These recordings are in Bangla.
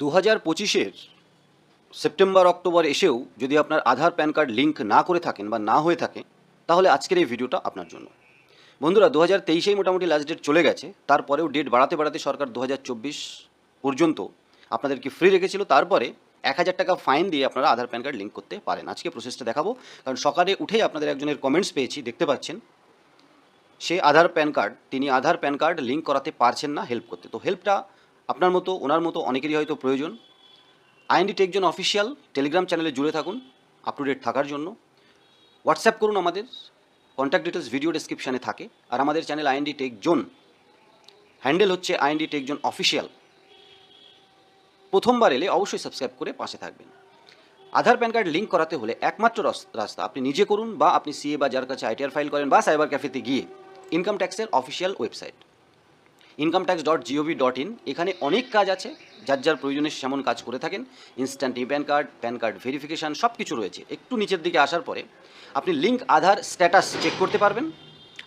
দু হাজার পঁচিশের সেপ্টেম্বর, অক্টোবর এসেও যদি আপনার আধার, প্যান কার্ড লিঙ্ক না করে থাকেন বা না হয়ে থাকে, তাহলে আজকের এই ভিডিওটা আপনার জন্য। বন্ধুরা দু হাজার তেইশেই মোটামুটি লাস্ট ডেট চলে গেছে। তারপরেও ডেট বাড়াতে বাড়াতে সরকার দু হাজার চব্বিশ পর্যন্ত আপনাদেরকে ফ্রি রেখেছিল। তারপরে এক হাজার টাকা ফাইন দিয়ে আপনারা আধার, প্যান কার্ড লিঙ্ক করতে পারেন। আজকে প্রসেসটা দেখাবো। কারণ সকালে উঠেই আপনাদের একজনের কমেন্টস পেয়েছি, দেখতে পাচ্ছেন। সে আধার, প্যান কার্ড, তিনি আধার, প্যান কার্ড লিঙ্ক করাতে পারছেন না হেল্প করতে। তো হেল্পটা আপনার মতো, ওনার মতো অনেকেরই হয়তো প্রয়োজন। আইএনডি টেকজন অফিসিয়াল টেলিগ্রাম চ্যানেলে জুড়ে থাকুন আপ টু ডেট থাকার জন্য। হোয়াটসঅ্যাপ করুন আমাদের কন্ট্যাক্ট ডিটেলস ভিডিও ডেসক্রিপশানে থাকে। আর আমাদের channel IND tech zone handle হচ্ছে আইএনডি টেক জোন অফিসিয়াল প্রথমবার এলে অবশ্যই সাবস্ক্রাইব করে পাশে থাকবেন। আধার প্যান কার্ড লিঙ্ক করাতে হলে একমাত্র রাস্তা, আপনি নিজে করুন বা আপনি সিএ বা যার কাছে আইটিআর ফাইল করেন বা সাইবার ক্যাফেতে গিয়ে ইনকাম ট্যাক্সের official website income tax dot GOV dot in এখানে অনেক কাজ আছে যার যার প্রয়োজনে সেমন কাজ করে থাকেন। Instant E PAN card PAN card verification সব কিছু রয়েছে। একটু নিচের দিকে আসার পরে আপনি লিঙ্ক আধার স্ট্যাটাস চেক করতে পারবেন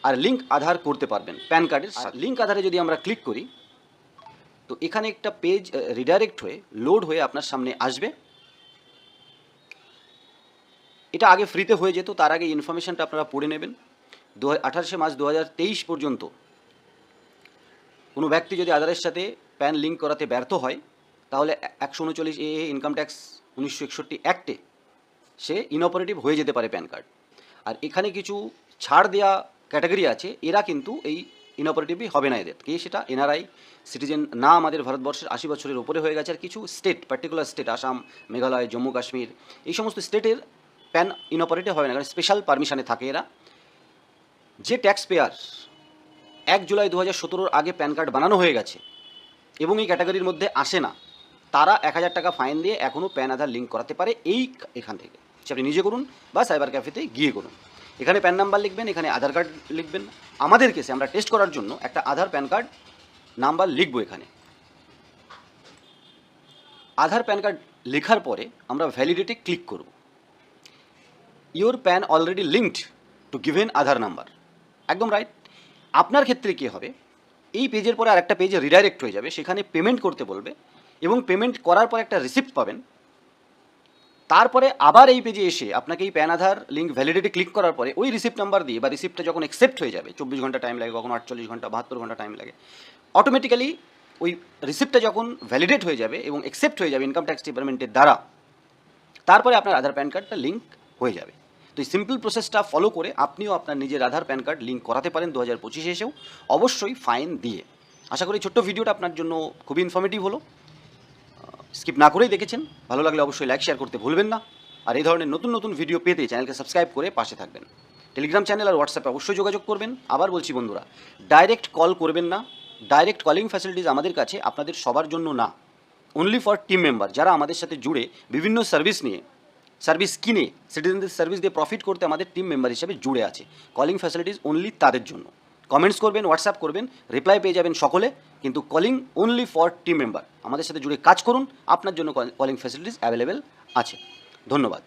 আর লিঙ্ক আধার করতে পারবেন প্যান কার্ডের লিঙ্ক আধারে যদি আমরা ক্লিক করি তো এখানে একটা পেজ রিডাইরেক্ট হয়ে লোড হয়ে আপনার সামনে আসবে। এটা আগে ফ্রিতে হয়ে যেত তার আগে ইনফরমেশনটা আপনারা পড়ে নেবেন। দু আঠাশে মার্চ দু হাজার তেইশ পর্যন্ত কোনো ব্যক্তি যদি আধারের সাথে প্যান লিঙ্ক করাতে ব্যর্থ হয়, তাহলে একশো উনচল্লিশ এ ইনকাম ট্যাক্স উনিশশো একষট্টি অ্যাক্টে সে ইনঅপারেটিভ হয়ে যেতে পারে প্যান কার্ড। আর এখানে কিছু ছাড় দেওয়া ক্যাটাগরি আছে, এরা কিন্তু এই ইনঅপারেটিভই হবে না এদের। কে সেটা? এনআরআই, সিটিজেন না আমাদের ভারতবর্ষের আশি বছরের উপরে হয়ে গেছে। আর কিছু state particular state, Assam, Meghalaya, Jammu, Kashmir, এই সমস্ত স্টেটের প্যান ইনঅপারেটিভ হবে না, কারণ স্পেশাল পারমিশনে থাকে এরা। যে ট্যাক্স পেয়ার এক জুলাই দু হাজার সতেরোর আগে প্যান কার্ড বানানো হয়ে গেছে এবং এই ক্যাটাগরির মধ্যে আসে না। তারা এক হাজার টাকা ফাইন দিয়ে এখনও প্যান আধার লিঙ্ক করাতে পারে এই এখান থেকে। আপনি নিজে করুন বা সাইবার ক্যাফেতে গিয়ে করুন। এখানে প্যান নাম্বার লিখবেন, এখানে আধার কার্ড লিখবেন। আমাদের কেসে আমরা টেস্ট করার জন্য একটা আধার প্যান কার্ড নাম্বার লিখব এখানে। আধার প্যান কার্ড লেখার পরে আমরা ভ্যালিডিটি ক্লিক করব। Your PAN already linked to given Aadhaar number. একদম রাইট আপনার ক্ষেত্রে কী হবে? এই পেজের পরে আরেকটা পেজে রিডাইরেক্ট হয়ে যাবে, সেখানে পেমেন্ট করতে বলবে এবং পেমেন্ট করার পর একটা রিসিপ্ট পাবেন। তারপরে আবার এই পেজে এসে আপনাকে এই PAN Aadhaar link validity click করার পরে ওই রিসিপ্ট নাম্বার দিয়ে বা রিসিপ্টটা যখন অ্যাকসেপ্ট হয়ে যাবে, চব্বিশ ঘণ্টা টাইম লাগে, কখনো আটচল্লিশ ঘণ্টা, বাহাত্তর ঘণ্টা টাইম লাগে অটোমেটিক্যালি ওই রিসিপ্টটা যখন ভ্যালিডেট হয়ে যাবে এবং অ্যাকসেপ্ট হয়ে যাবে ইনকাম ট্যাক্স ডিপার্টমেন্টের দ্বারা, তারপরে আপনার আধার প্যান কার্ডটা লিঙ্ক হয়ে যাবে। তো এই সিম্পল প্রসেসটা ফলো করে আপনিও আপনার নিজের আধার প্যান কার্ড লিঙ্ক করাতে পারেন দু হাজার পঁচিশে এসেও। অবশ্যই ফাইন দিয়ে। আশা করি ছোট্ট ভিডিওটা আপনার জন্য খুবই ইনফরমেটিভ হলো। স্কিপ না করেই দেখেছেন। ভালো লাগলে অবশ্যই লাইক শেয়ার করতে ভুলবেন না। আর এই ধরনের নতুন নতুন ভিডিও পেতে চ্যানেলকে সাবস্ক্রাইব করে পাশে থাকবেন। টেলিগ্রাম চ্যানেল আর হোয়াটসঅ্যাপে অবশ্যই যোগাযোগ করবেন। আবার বলছি বন্ধুরা ডাইরেক্ট কল করবেন না। ডাইরেক্ট কলিং ফ্যাসিলিটিস আমাদের কাছে আপনাদের সবার জন্য না। অনলি ফর টিম মেম্বার যারা আমাদের সাথে জুড়ে বিভিন্ন সার্ভিস নিয়ে সার্ভিস কিনে সিটিজেনদের সার্ভিস দিয়ে প্রফিট করতে আমাদের টিম মেম্বার হিসেবে জুড়ে আছে। কলিং ফ্যাসিলিটিস অনলি তাদের জন্য। কমেন্টস করবেন হোয়াটসঅ্যাপ করবেন রিপ্লাই পেয়ে যাবেন সকলে, কিন্তু calling only for team member আমাদের সাথে জুড়ে কাজ করুন, আপনার জন্য কলিং ফ্যাসিলিটিস অ্যাভেলেবেল আছে। ধন্যবাদ।